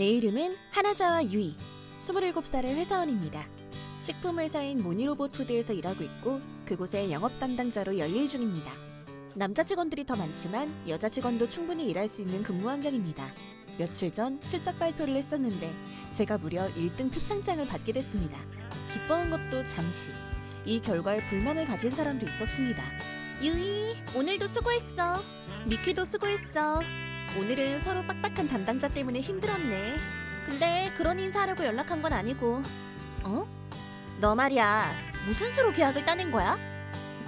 내 이름은 하나자와 유이, 27살의 회사원입니다. 식품 회사인 모니로봇 푸드에서 일하고 있고 그곳의 영업 담당자로 연일 중입니다. 남자 직원들이 더 많지만 여자 직원도 충분히 일할 수 있는 근무 환경입니다. 며칠 전 실적 발표를 했었는데 제가 무려 1등 표창장을 받게 됐습니다. 기뻐한 것도 잠시. 이 결과에 불만을 가진 사람도 있었습니다. 유이, 오늘도 수고했어. 미키도 수고했어. 오늘은 서로 빡빡한 담당자 때문에 힘들었네. 근데 그런 인사하려고 연락한 건 아니고. 어? 너 말이야. 무슨 수로 계약을 따낸 거야?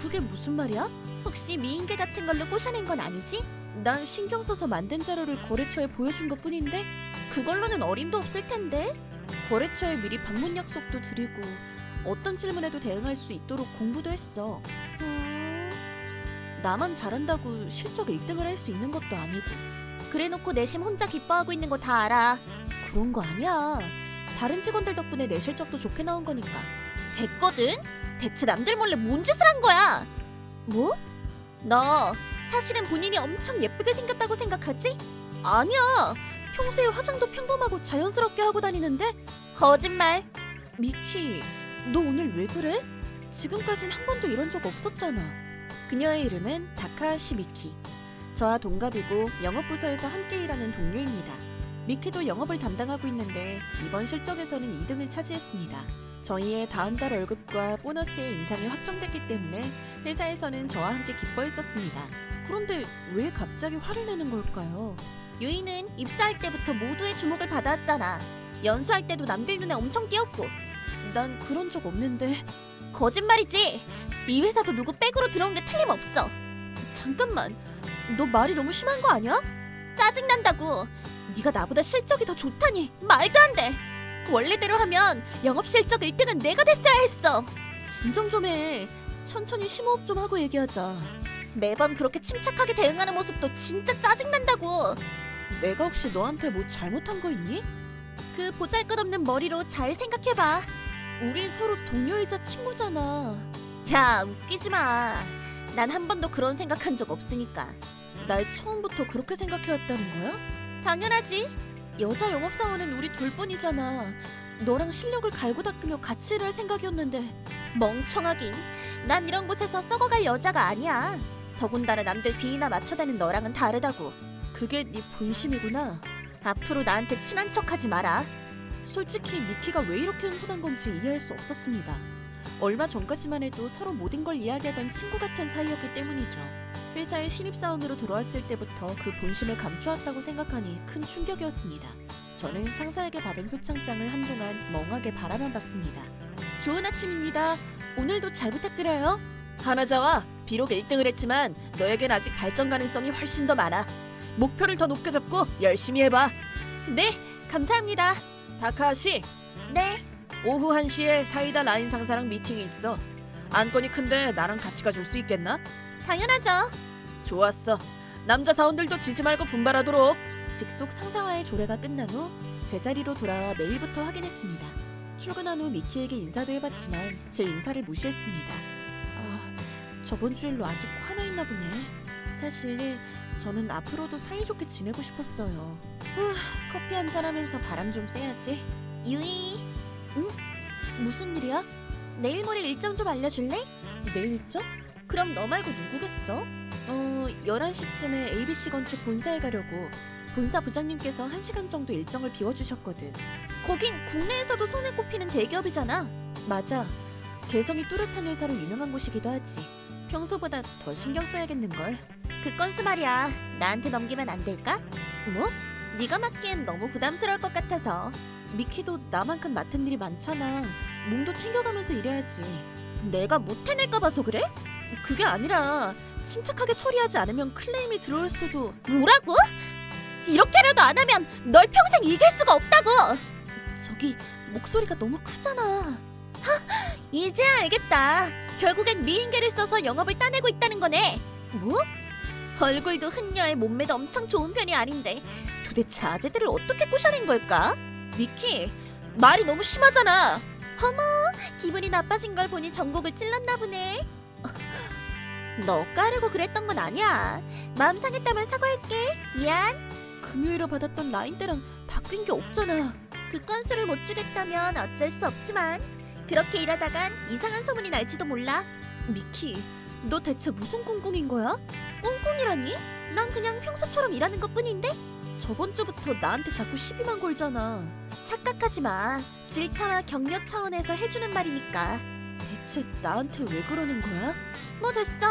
그게 무슨 말이야? 혹시 미인계 같은 걸로 꼬셔낸 건 아니지? 난 신경 써서 만든 자료를 거래처에 보여준 것 뿐인데 그걸로는 어림도 없을 텐데 거래처에 미리 방문 약속도 드리고 어떤 질문에도 대응할 수 있도록 공부도 했어 음... 나만 잘한다고 실적 1등을 할 수 있는 것도 아니고 그래놓고 내심 혼자 기뻐하고 있는 거 다 알아 그런 거 아니야 다른 직원들 덕분에 내 실적도 좋게 나온 거니까 됐거든? 대체 남들 몰래 뭔 짓을 한 거야? 뭐? 너 사실은 본인이 엄청 예쁘게 생겼다고 생각하지? 아니야. 평소에 화장도 평범하고 자연스럽게 하고 다니는데 거짓말. 미키, 너 오늘 왜 그래? 지금까진 한 번도 이런 적 없었잖아. 그녀의 이름은 다카하시 미키. 저와 동갑이고 영업부서에서 함께 일하는 동료입니다. 미키도 영업을 담당하고 있는데 이번 실적에서는 2등을 차지했습니다. 저희의 다음 달 월급과 보너스의 인상이 확정됐기 때문에 회사에서는 저와 함께 기뻐했었습니다. 그런데 왜 갑자기 화를 내는 걸까요? 유이는 입사할 때부터 모두의 주목을 받아왔잖아. 연수할 때도 남들 눈에 엄청 띄었고. 난 그런 적 없는데. 거짓말이지. 이 회사도 누구 백으로 들어온 게 틀림없어. 잠깐만. 너 말이 너무 심한 거 아니야? 짜증난다고. 네가 나보다 실적이 더 좋다니 말도 안 돼. 원래대로 하면 영업 실적 1등은 내가 됐어야 했어. 진정 좀 해. 천천히 심호흡 좀 하고 얘기하자. 매번 그렇게 침착하게 대응하는 모습도 진짜 짜증난다고. 내가 혹시 너한테 뭐 잘못한 거 있니? 그 보잘것없는 머리로 잘 생각해봐. 우린 서로 동료이자 친구잖아. 야, 웃기지 마. 난 한 번도 그런 생각한 적 없으니까. 날 처음부터 그렇게 생각해왔다는 거야? 당연하지. 여자 영업사원은 우리 둘뿐이잖아. 너랑 실력을 갈고 닦으며 같이 일할 생각이었는데 멍청하긴. 난 이런 곳에서 썩어갈 여자가 아니야. 더군다나 남들 비위나 맞춰대는 너랑은 다르다고. 그게 네 본심이구나. 앞으로 나한테 친한 척하지 마라. 솔직히 미키가 왜 이렇게 흥분한 건지 이해할 수 없었습니다. 얼마 전까지만 해도 서로 모든 걸 이야기하던 친구 같은 사이였기 때문이죠. 회사에 신입사원으로 들어왔을 때부터 그 본심을 감추었다고 생각하니 큰 충격이었습니다. 저는 상사에게 받은 표창장을 한동안 멍하게 바라만 봤습니다. 좋은 아침입니다. 오늘도 잘 부탁드려요. 하나자와 비록 1등을 했지만 너에겐 아직 발전 가능성이 훨씬 더 많아. 목표를 더 높게 잡고 열심히 해봐. 네, 감사합니다. 다카시. 네. 오후 1시에 사이다 라인 상사랑 미팅이 있어. 안건이 큰데 나랑 같이 가줄 수 있겠나? 당연하죠. 좋았어. 남자 사원들도 지지 말고 분발하도록. 직속 상사와의 조례가 끝난 후 제자리로 돌아와 메일부터 확인했습니다. 출근한 후 미키에게 인사도 해봤지만 제 인사를 무시했습니다. 아, 저번 주 일로 아직 화나 있나 보네. 사실 저는 앞으로도 사이좋게 지내고 싶었어요. 후, 커피 한잔 하면서 바람 좀 쐬야지. 유이. 응? 무슨 일이야? 내일 모레 일정 좀 알려줄래? 내일 일정? 그럼 너 말고 누구겠어? 어, 11시쯤에 ABC 건축 본사에 가려고 본사 부장님께서 1시간 정도 일정을 비워주셨거든. 거긴 국내에서도 손에 꼽히는 대기업이잖아. 맞아. 개성이 뚜렷한 회사로 유명한 곳이기도 하지. 평소보다 더 신경 써야겠는걸. 그 건수 말이야. 나한테 넘기면 안 될까? 뭐? 네가 맡기엔 너무 부담스러울 것 같아서. 미키도 나만큼 맡은 일이 많잖아. 몸도 챙겨가면서 일해야지. 내가 못 해낼까 봐서 그래? 그게 아니라 침착하게 처리하지 않으면 클레임이 들어올 수도. 뭐라고? 이렇게라도 안 하면 널 평생 이길 수가 없다고. 저기 목소리가 너무 크잖아. 하, 이제 알겠다. 결국엔 미인계를 써서 영업을 따내고 있다는 거네. 뭐? 얼굴도 흔녀의 몸매도 엄청 좋은 편이 아닌데 도대체 아재들을 어떻게 꼬셔낸 걸까? 미키, 말이 너무 심하잖아. 어머, 기분이 나빠진 걸 보니 전곡을 찔렀나 보네. 너 까르고 그랬던 건 아니야. 마음 상했다면 사과할게. 미안. 금요일에 받았던 라인 때랑 바뀐 게 없잖아. 그 건수를 못 주겠다면 어쩔 수 없지만 그렇게 일하다간 이상한 소문이 날지도 몰라. 미키, 너 대체 무슨 꿍꿍인 거야? 꿍꿍이라니? 난 그냥 평소처럼 일하는 것 뿐인데? 저번 주부터 나한테 자꾸 시비만 걸잖아. 착각하지 마. 질타나 격려 차원에서 해주는 말이니까. 대체 나한테 왜 그러는 거야? 뭐 됐어.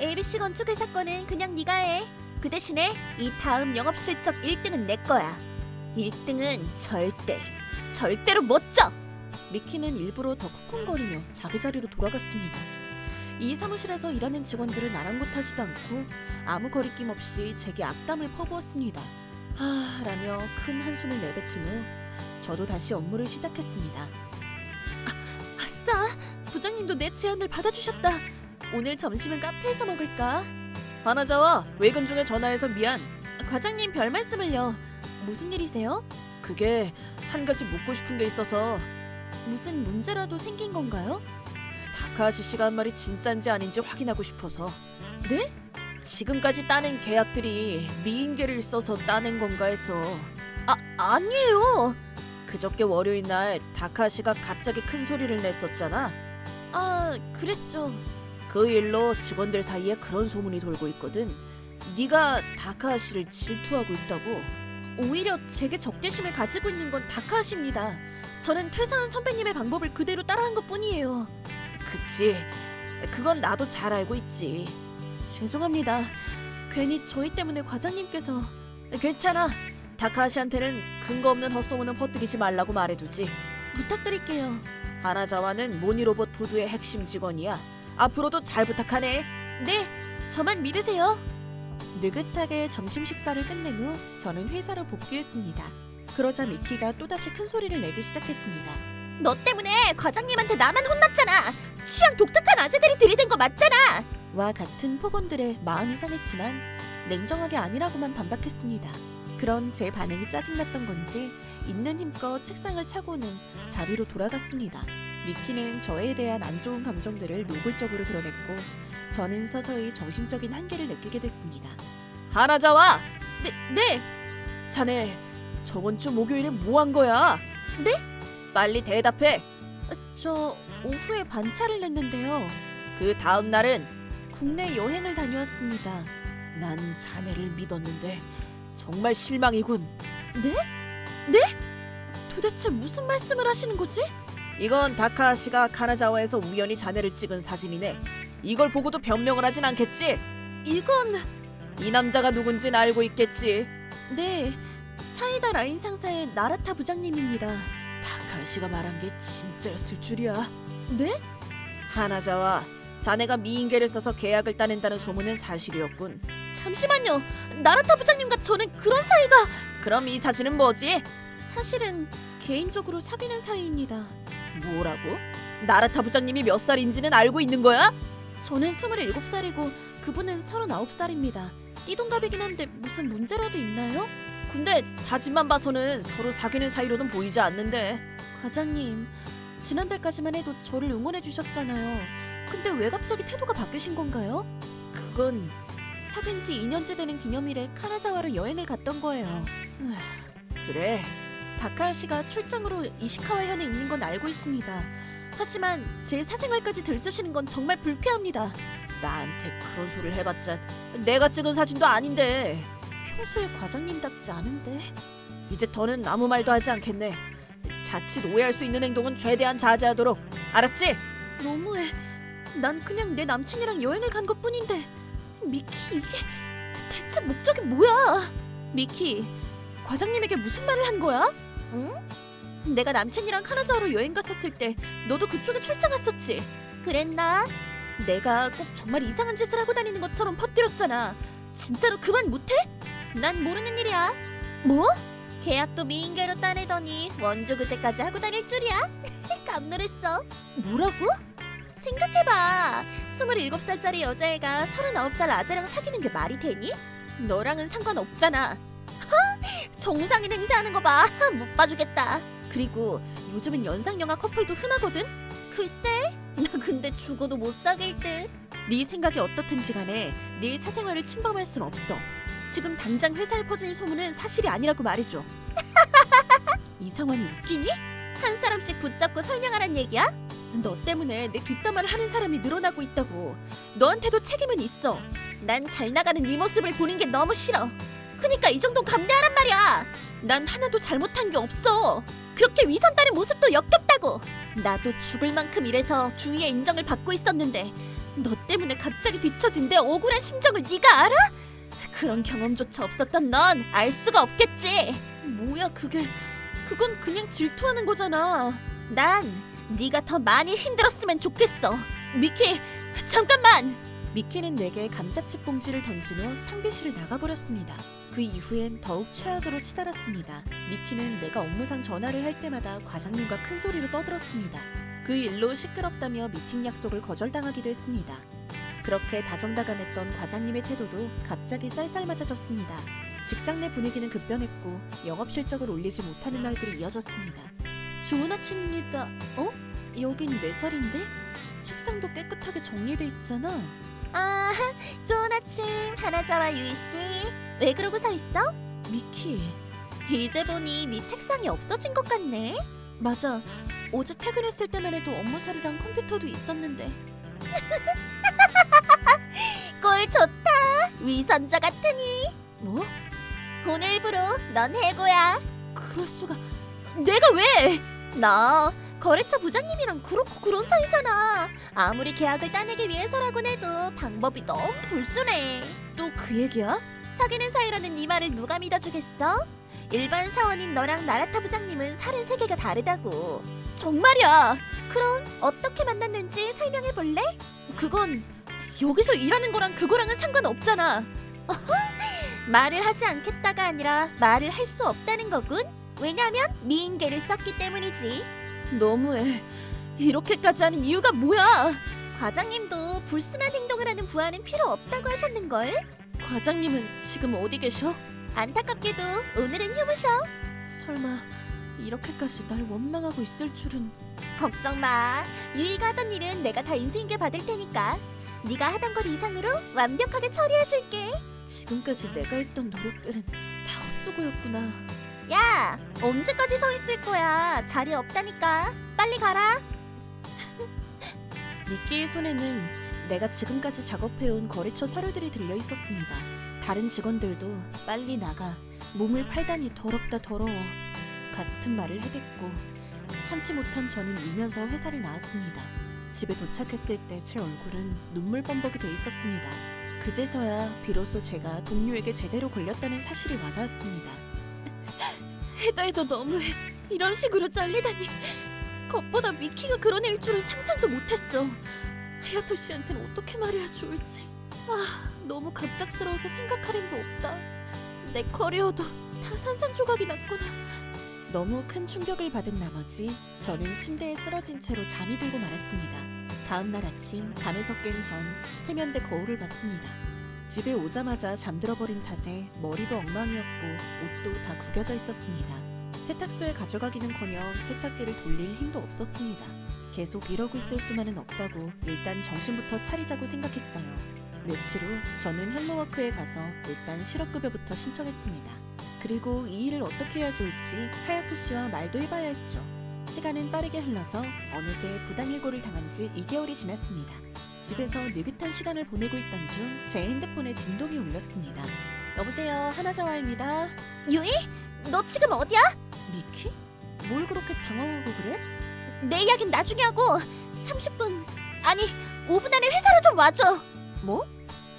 ABC 건축 회사 거는 그냥 네가 해. 그 대신에 이 다음 영업 실적 1등은 내 거야. 1등은 절대, 절대로 못 줘. 미키는 일부러 더 쿵쿵거리며 자기 자리로 돌아갔습니다. 이 사무실에서 일하는 직원들은 아랑곳하지도 않고 아무 거리낌 없이 제게 악담을 퍼부었습니다. 하, 라며 큰 한숨을 내뱉은 후 저도 다시 업무를 시작했습니다. 아, 아싸! 부장님도 내 제안을 받아주셨다. 오늘 점심은 카페에서 먹을까? 하나자와 외근 중에 전화해서 미안. 과장님 별 말씀을요. 무슨 일이세요? 그게 한 가지 묻고 싶은 게 있어서 무슨 문제라도 생긴 건가요? 다카하시 씨가 한 말이 진짠지 아닌지 확인하고 싶어서. 네? 지금까지 따낸 계약들이 미인계를 써서 따낸 건가 해서. 아 아니에요. 그저께 월요일 날 다카하시가 갑자기 큰 소리를 냈었잖아. 아 그랬죠. 그 일로 직원들 사이에 그런 소문이 돌고 있거든. 네가 다카하시를 질투하고 있다고. 오히려 제게 적대심을 가지고 있는 건 다카하시입니다. 저는 퇴사한 선배님의 방법을 그대로 따라한 것 뿐이에요. 그치. 그건 나도 잘 알고 있지. 죄송합니다. 괜히 저희 때문에 과장님께서 괜찮아. 다카하시한테는 근거 없는 헛소문은 퍼뜨리지 말라고 말해두지. 부탁드릴게요. 하나자와는 모니로봇 부두의 핵심 직원이야. 앞으로도 잘 부탁하네. 네, 저만 믿으세요. 느긋하게 점심 식사를 끝낸 후 저는 회사로 복귀했습니다. 그러자 미키가 또다시 큰 소리를 내기 시작했습니다. 너 때문에 과장님한테 나만 혼났잖아. 취향 독특한 아재들이 들이댄 거 맞잖아. 와 같은 폭언들에 마음이 상했지만 냉정하게 아니라고만 반박했습니다. 그런 제 반응이 짜증났던 건지 있는 힘껏 책상을 차고는 자리로 돌아갔습니다. 미키는 저에 대한 안 좋은 감정들을 노골적으로 드러냈고 저는 서서히 정신적인 한계를 느끼게 됐습니다. 하나자와 네 네. 자네 저번 주 목요일에 뭐 한 거야? 네? 빨리 대답해. 저 오후에 반차를 냈는데요. 그 다음 날은 국내 여행을 다녀왔습니다. 난 자네를 믿었는데 정말 실망이군. 네? 네? 도대체 무슨 말씀을 하시는 거지? 이건 다카하시가 카나자와에서 우연히 자네를 찍은 사진이네. 이걸 보고도 변명을 하진 않겠지? 이건 이 남자가 누군진 알고 있겠지. 네, 사이다 라인 상사의 나라타 부장님입니다. 다카하시가 말한 게 진짜였을 줄이야. 네? 하나자와 자네가 미인계를 써서 계약을 따낸다는 소문은 사실이었군. 잠시만요. 나라타 부장님과 저는 그런 사이가 그럼 이 사진은 뭐지? 사실은 개인적으로 사귀는 사이입니다. 뭐라고? 나라타 부장님이 몇 살인지는 알고 있는 거야? 저는 27살이고 그분은 39살입니다. 띠동갑이긴 한데 무슨 문제라도 있나요? 근데 사진만 봐서는 서로 사귀는 사이로는 보이지 않는데. 과장님, 지난달까지만 해도 저를 응원해 주셨잖아요. 근데 왜 갑자기 태도가 바뀌신 건가요? 그건 사귄 지 2년째 되는 기념일에 카나자와로 여행을 갔던 거예요. 그래. 다카하 씨가 출장으로 이시카와 현에 있는 건 알고 있습니다. 하지만 제 사생활까지 들쑤시는 건 정말 불쾌합니다. 나한테 그런 소리를 해봤자 내가 찍은 사진도 아닌데 평소에 과장님답지 않은데 이제 더는 아무 말도 하지 않겠네. 자칫 오해할 수 있는 행동은 최대한 자제하도록 알았지? 너무해. 난 그냥 내 남친이랑 여행을 간 것뿐인데 미키 이게 대체 목적이 뭐야? 미키 과장님에게 무슨 말을 한 거야? 응? 내가 남친이랑 카나자와로 여행 갔었을 때 너도 그쪽에 출장 갔었지? 그랬나? 내가 꼭 정말 이상한 짓을 하고 다니는 것처럼 퍼뜨렸잖아. 진짜로 그만 못해? 난 모르는 일이야. 뭐? 계약도 미인계로 따내더니 원조 구제까지 하고 다닐 줄이야? 깜놀했어. 뭐라고? 생각해봐. 27살짜리 여자애가 39살 아재랑 사귀는 게 말이 되니? 너랑은 상관없잖아. 정상인 행세하는 거 봐. 못 봐주겠다. 그리고 요즘은 연상영화 커플도 흔하거든. 글쎄, 나 근데 죽어도 못 사귈 듯. 네 생각이 어떻든지 간에 네 사생활을 침범할 순 없어. 지금 당장 회사에 퍼진 소문은 사실이 아니라고 말해줘. 이 상황이 웃기니? 한 사람씩 붙잡고 설명하란 얘기야? 너 때문에 내 뒷담화를 하는 사람이 늘어나고 있다고. 너한테도 책임은 있어. 난 잘 나가는 네 모습을 보는 게 너무 싫어. 그니까 이 정도 감내하란 말이야. 난 하나도 잘못한 게 없어. 그렇게 위선 따는 모습도 역겹다고. 나도 죽을 만큼 일해서 주위의 인정을 받고 있었는데 너 때문에 갑자기 뒤처진 내 억울한 심정을 네가 알아? 그런 경험조차 없었던 넌 알 수가 없겠지. 뭐야 그게? 그건 그냥 질투하는 거잖아. 난 네가 더 많이 힘들었으면 좋겠어. 미키, 잠깐만. 미키는 내게 감자칩 봉지를 후 탕비실을 나가버렸습니다. 그 이후엔 더욱 최악으로 치달았습니다. 미키는 내가 업무상 전화를 할 때마다 과장님과 큰 소리로 떠들었습니다. 그 일로 시끄럽다며 미팅 약속을 거절당하기도 했습니다. 그렇게 다정다감했던 과장님의 태도도 갑자기 쌀쌀맞아졌습니다. 직장 내 분위기는 급변했고 영업 실적을 올리지 못하는 날들이 이어졌습니다. 좋은 아침입니다. 어? 여긴 내 자리인데? 책상도 깨끗하게 정리돼 있잖아. 아, 좋은 아침 하나자와 유이 씨. 왜 그러고 서 있어? 미키. 이제 보니 네 책상이 없어진 것 같네. 맞아. 어제 퇴근했을 때만 해도 업무 서류랑 컴퓨터도 있었는데. 꼴 좋다. 위선자 같으니. 뭐? 오늘부로 넌 해고야. 그럴 수가. 내가 왜? 너 거래처 부장님이랑 그렇고 그런 사이잖아. 아무리 계약을 따내기 위해서라곤 해도 방법이 너무 불순해. 또 그 얘기야? 사귀는 사이라는 네 말을 누가 믿어주겠어? 일반 사원인 너랑 나라타 부장님은 살은 세계가 다르다고. 정말이야. 그럼 어떻게 만났는지 설명해 볼래? 그건 여기서 일하는 거랑 그거랑은 상관없잖아. 말을 하지 않겠다가 아니라 말을 할 수 없다는 거군. 왜냐면 미인계를 썼기 때문이지. 너무해. 이렇게까지 하는 이유가 뭐야? 과장님도 불순한 행동을 하는 부하는 필요 없다고 하셨는걸? 과장님은 지금 어디 계셔? 안타깝게도 오늘은 휴무셔. 설마 이렇게까지 날 원망하고 있을 줄은 걱정 마. 유이가 하던 일은 내가 다 인수인계 받을 테니까 네가 하던 것 이상으로 완벽하게 처리해 줄게. 지금까지 내가 했던 노력들은 다 헛수고였구나. 야, 언제까지 서 있을 거야? 자리 없다니까. 빨리 가라. 미끼의 손에는 내가 지금까지 작업해온 거래처 서류들이 들려 있었습니다. 다른 직원들도 빨리 나가 몸을 팔다니 더럽다 더러워 같은 말을 해댔고 참지 못한 저는 울면서 회사를 나왔습니다. 집에 도착했을 때 제 얼굴은 눈물 범벅이 돼 있었습니다. 그제서야 비로소 제가 동료에게 제대로 걸렸다는 사실이 와닿았습니다. 해도 너무해. 이런 식으로 잘리다니. 겉보다 미키가 그런 애일 줄은 상상도 못했어. 하야토 씨한테는 어떻게 말해야 좋을지. 아, 너무 갑작스러워서 생각할 힘도 없다. 내 커리어도 다 산산조각이 났구나. 너무 큰 충격을 받은 나머지 저는 침대에 쓰러진 채로 잠이 들고 말았습니다. 다음 날 아침 잠에서 깬 전 세면대 거울을 봤습니다. 집에 오자마자 잠들어 버린 탓에 머리도 엉망이었고 옷도 다 구겨져 있었습니다. 세탁소에 가져가기는커녕 세탁기를 돌릴 힘도 없었습니다. 계속 이러고 있을 수만은 없다고 일단 정신부터 차리자고 생각했어요. 며칠 후 저는 헬로워크에 가서 일단 실업급여부터 신청했습니다. 그리고 이 일을 어떻게 해야 좋을지 하야토 씨와 말도 해봐야 했죠. 시간은 빠르게 흘러서 어느새 부당해고를 당한 지 2개월이 지났습니다. 집에서 느긋한 시간을 보내고 있던 중 제 핸드폰에 진동이 울렸습니다. 여보세요, 하나자와입니다. 유이? 너 지금 어디야? 미키? 뭘 그렇게 당황하고 그래? 내 이야기는 나중에 하고 30분 아니 5분 안에 회사로 좀 와줘. 뭐?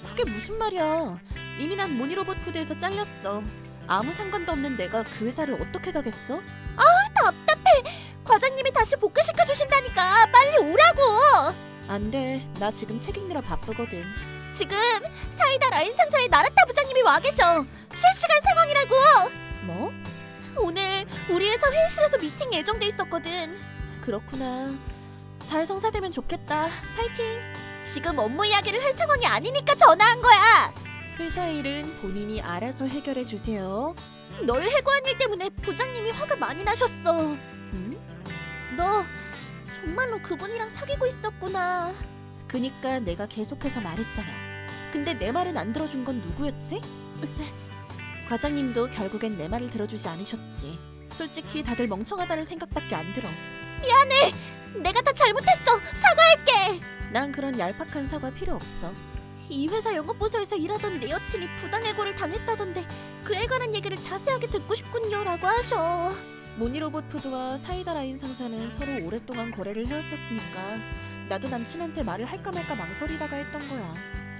그게 무슨 말이야? 이미 난 모니로봇 푸드에서 잘렸어. 아무 상관도 없는 내가 그 회사를 어떻게 가겠어? 아 답답해. 과장님이 다시 복귀시켜 주신다니까 빨리 오라고. 안 돼. 나 지금 책 읽느라 바쁘거든. 지금 사이다 라인 상사의 나라타 부장님이 와 계셔. 실시간 상황이라고. 뭐? 오늘 우리 회사 회의실에서 미팅 예정돼 있었거든. 그렇구나. 잘 성사되면 좋겠다. 파이팅. 지금 업무 이야기를 할 상황이 아니니까 전화한 거야. 회사 일은 본인이 알아서 해결해 주세요. 널 해고한 일 때문에 부장님이 화가 많이 나셨어. 응? 너 정말로 그분이랑 사귀고 있었구나. 그니까 내가 계속해서 말했잖아. 근데 내 말은 안 들어준 건 누구였지? 과장님도 결국엔 내 말을 들어주지 않으셨지. 솔직히 다들 멍청하다는 생각밖에 안 들어. 내가 다 잘못했어. 사과할게. 난 그런 얄팍한 사과 필요 없어. 이 회사 영업부서에서 일하던 내 여친이 부당해고를 당했다던데 그에 관한 얘기를 자세하게 듣고 싶군요라고 하셔. 모니로봇 푸드와 사이다 라인 상사는 서로 오랫동안 거래를 해왔었으니까 나도 남친한테 말을 할까 말까 망설이다가 했던 거야.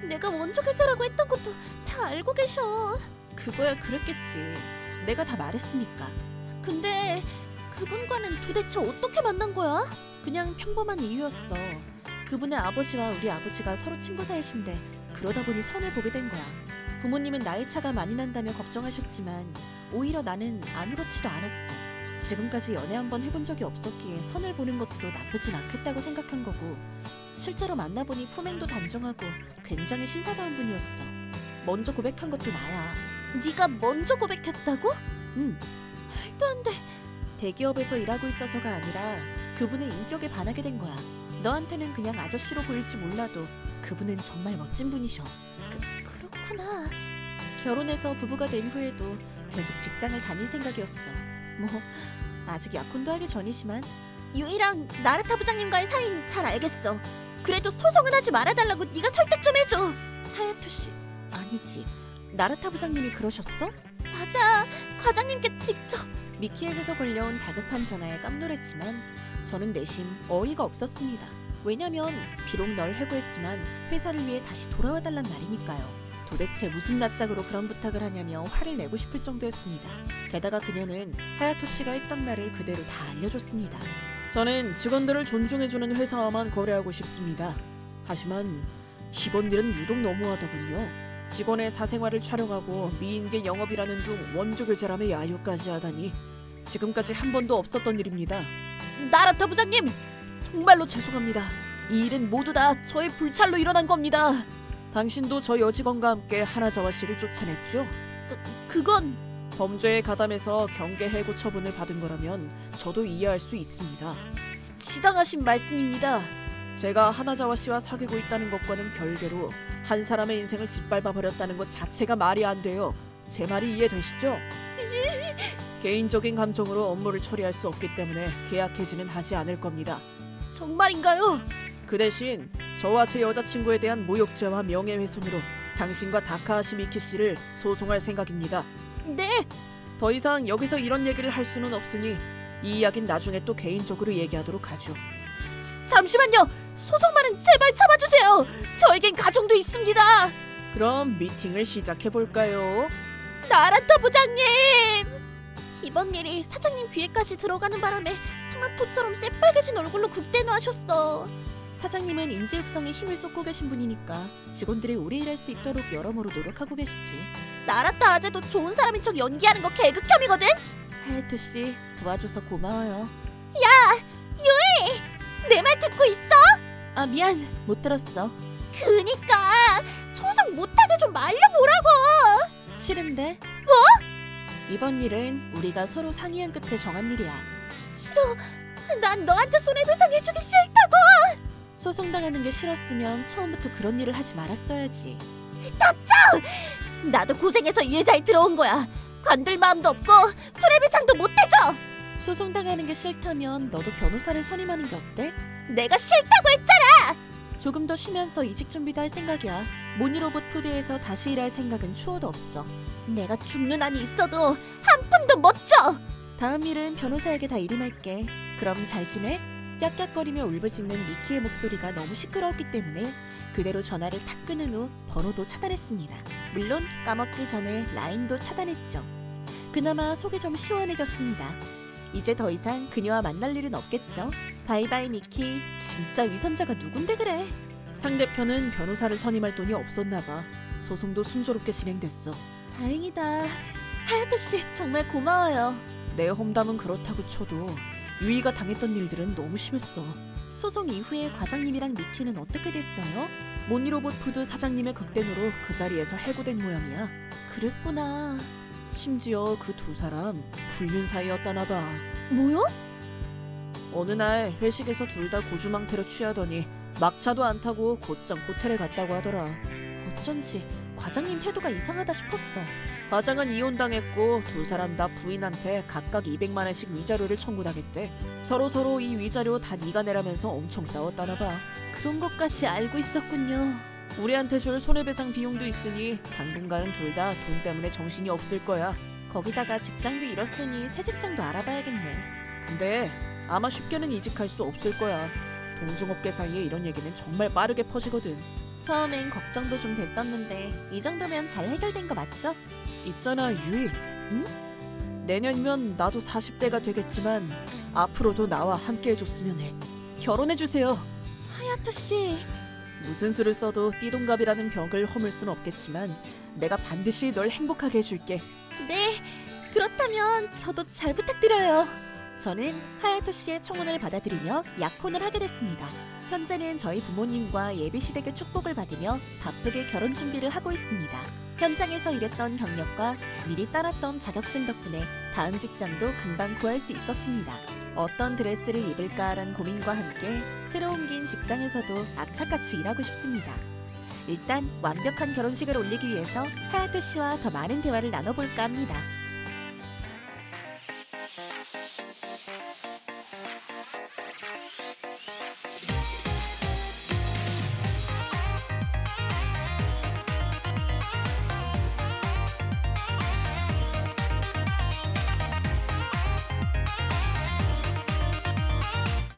내가 원조 계좌라고 했던 것도 다 알고 계셔. 그거야 그랬겠지. 내가 다 말했으니까. 근데 그분과는 도대체 어떻게 만난 거야? 그냥 평범한 이유였어. 그분의 아버지와 우리 아버지가 서로 친구 사이신데 그러다 보니 선을 보게 된 거야. 부모님은 나이 차가 많이 난다며 걱정하셨지만 오히려 나는 아무렇지도 않았어. 지금까지 연애 한 번 해본 적이 없었기에 선을 보는 것도 나쁘진 않겠다고 생각한 거고 실제로 만나보니 품행도 단정하고 굉장히 신사다운 분이었어. 먼저 고백한 것도 나야. 네가 먼저 고백했다고? 응. 말도 안 돼. 대기업에서 일하고 있어서가 아니라 그분의 인격에 반하게 된 거야. 너한테는 그냥 아저씨로 보일지 몰라도 그분은 정말 멋진 분이셔. 그, 그렇구나. 결혼해서 부부가 된 후에도 계속 직장을 다닐 생각이었어. 뭐 아직 약혼도 하기 전이지만 유이랑 나르타 부장님과의 사이는 잘 알겠어. 그래도 소송은 하지 말아달라고 네가 설득 좀 해줘. 하야토 씨 아니지. 나르타 부장님이 그러셨어? 맞아. 과장님께 직접. 미키에게서 걸려온 다급한 전화에 깜놀했지만 저는 내심 어이가 없었습니다. 왜냐면 비록 널 해고했지만 회사를 위해 다시 돌아와 달란 말이니까요. 도대체 무슨 낯짝으로 그런 부탁을 하냐며 화를 내고 싶을 정도였습니다. 게다가 그녀는 하야토 씨가 했던 말을 그대로 다 알려줬습니다. 저는 직원들을 존중해주는 회사와만 거래하고 싶습니다. 하지만 일은 유독 너무하더군요. 직원의 사생활을 촬영하고 미인계 영업이라는 둥 원조 교제람의 야유까지 하다니 지금까지 한 번도 없었던 일입니다. 나라타 부장님 정말로 죄송합니다. 이 일은 모두 다 저의 불찰로 일어난 겁니다. 당신도 저 여직원과 함께 하나자와 씨를 쫓아냈죠? 그건 범죄에 가담해서 경계 해고 처분을 받은 거라면 저도 이해할 수 있습니다. 지- 지당하신 말씀입니다. 제가 하나자와 씨와 사귀고 있다는 것과는 별개로 한 사람의 인생을 짓밟아 버렸다는 것 자체가 말이 안 돼요. 제 말이 이해되시죠? 개인적인 감정으로 업무를 처리할 수 없기 때문에 계약 해지는 하지 않을 겁니다. 정말인가요? 그 대신 저와 제 여자친구에 대한 모욕죄와 명예훼손으로 당신과 다카하시 미키 씨를 소송할 생각입니다. 네. 더 이상 여기서 이런 얘기를 할 수는 없으니 이 이야기는 나중에 또 개인적으로 얘기하도록 하죠. 잠시만요. 소송말은 제발 참아주세요. 저에겐 가정도 있습니다. 그럼 미팅을 시작해 볼까요? 나라타 부장님. 이번 일이 사장님 귀에까지 들어가는 바람에 토마토처럼 새빨개진 얼굴로 극대노하셨어. 사장님은 인재 육성에 힘을 쏟고 계신 분이니까 직원들이 오래 일할 수 있도록 여러모로 노력하고 계시지. 나라타 아재도 좋은 사람인 척 연기하는 거 개극혐이거든. 하야토 씨 도와줘서 고마워요. 내 말 듣고 있어? 아 미안 못 들었어. 그니까 소송 못하게 좀 말려보라고. 싫은데? 뭐? 이번 일은 우리가 서로 상의한 끝에 정한 일이야. 싫어. 난 너한테 손해배상 해주기 싫다고. 소송당하는 게 싫었으면 처음부터 그런 일을 하지 말았어야지. 나도 고생해서 이 회사에 들어온 거야. 건들 마음도 없고 손해배상도 못 해줘. 소송당하는 게 싫다면 너도 변호사를 선임하는 게 어때? 내가 싫다고 했잖아. 조금 더 쉬면서 이직 준비도 할 생각이야. 모니로봇 푸드에서 다시 일할 생각은 추호도 없어. 내가 죽는 한이 있어도 한 푼도 못 줘. 다음 일은 변호사에게 다 일임할게. 그럼 잘 지내? 깍깍거리며 울부짖는 미키의 목소리가 너무 시끄러웠기 때문에 그대로 전화를 탁 끊은 후 번호도 차단했습니다. 물론 까먹기 전에 라인도 차단했죠. 그나마 속이 좀 시원해졌습니다. 이제 더 이상 그녀와 만날 일은 없겠죠. 바이바이 미키. 진짜 위선자가 누군데 그래? 상대편은 변호사를 선임할 돈이 없었나 봐. 소송도 순조롭게 진행됐어. 다행이다. 하야토 씨 정말 고마워요. 내 험담은 그렇다고 쳐도 유이가 당했던 일들은 너무 심했어. 소송 이후에 과장님이랑 미키는 어떻게 됐어요? 모니로봇 푸드 사장님의 극대노로 그 자리에서 해고된 모양이야. 그랬구나. 심지어 그 두 사람 불륜 사이였다나 봐. 뭐요? 어느 날 회식에서 둘 다 고주망태로 취하더니 막차도 안 타고 곧장 호텔에 갔다고 하더라. 어쩐지 과장님 태도가 이상하다 싶었어. 과장은 이혼당했고 두 사람 다 부인한테 각각 200만 원씩 위자료를 청구당했대. 서로 서로 이 위자료 다 네가 내라면서 엄청 싸웠다나 봐. 그런 것까지 알고 있었군요. 우리한테 줄 손해배상 비용도 있으니 당분간은 둘 다 돈 때문에 정신이 없을 거야. 거기다가 직장도 잃었으니 새 직장도 알아봐야겠네. 근데 아마 쉽게는 이직할 수 없을 거야. 동종업계 사이에 이런 얘기는 정말 빠르게 퍼지거든. 처음엔 걱정도 좀 됐었는데 이 정도면 잘 해결된 거 맞죠? 있잖아 유이. 응? 내년이면 나도 40대가 되겠지만 앞으로도 나와 함께 해줬으면 해. 결혼해 주세요. 하야토 씨, 무슨 수를 써도 띠동갑이라는 벽을 허물 순 없겠지만 내가 반드시 널 행복하게 해줄게. 네 그렇다면 저도 잘 부탁드려요. 저는 하야토 씨의 청혼을 받아들이며 약혼을 하게 됐습니다. 현재는 저희 부모님과 예비 시댁의 축복을 받으며 바쁘게 결혼 준비를 하고 있습니다. 현장에서 일했던 경력과 미리 따랐던 자격증 덕분에 다음 직장도 금방 구할 수 있었습니다. 어떤 드레스를 입을까라는 고민과 함께 새로 옮긴 직장에서도 악착같이 일하고 싶습니다. 일단 완벽한 결혼식을 올리기 위해서 하야토 씨와 더 많은 대화를 나눠볼까 합니다.